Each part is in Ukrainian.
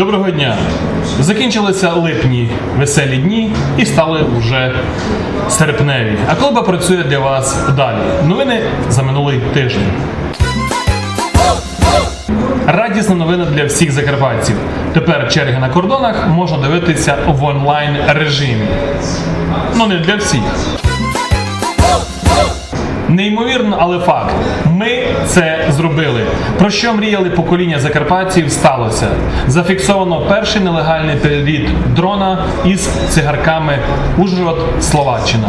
Доброго дня! Закінчилися липні веселі дні і стали вже серпневі. А колба працює для вас далі. Новини за минулий тиждень. Радісна новина для всіх закарпатців. Тепер черги на кордонах можна дивитися в онлайн режимі. Ну не для всіх. Неймовірно, але факт. Ми це зробили. Про що мріяли покоління закарпатців сталося. Зафіксовано перший нелегальний переліт дрона із цигарками Ужгород, Словаччина.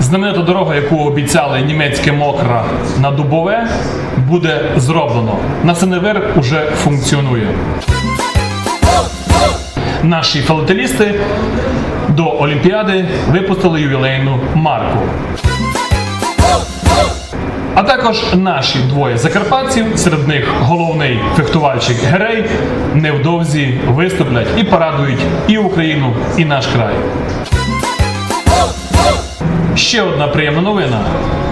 Знаменита дорога, яку обіцяли німецьке мокра на Дубове, буде зроблено. На Сеневер уже функціонує. Наші філателісти до Олімпіади випустили ювілейну марку. А також наші двоє закарпатців, серед них головний фехтувальщик Герей, невдовзі виступлять і порадують і Україну, і наш край. Ще одна приємна новина.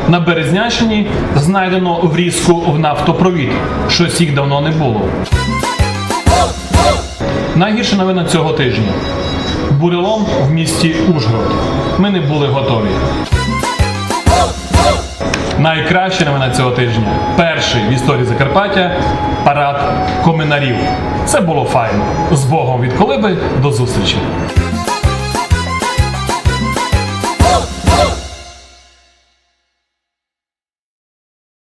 На Березняччині знайдено врізку в нафтопровід. Щось їх давно не було. Найгірша новина цього тижня. Бурелом в місті Ужгород. Ми не були готові. Найкраща новина цього тижня. Перший в історії Закарпаття парад коминарів. Це було файно. З Богом від колиби до зустрічі.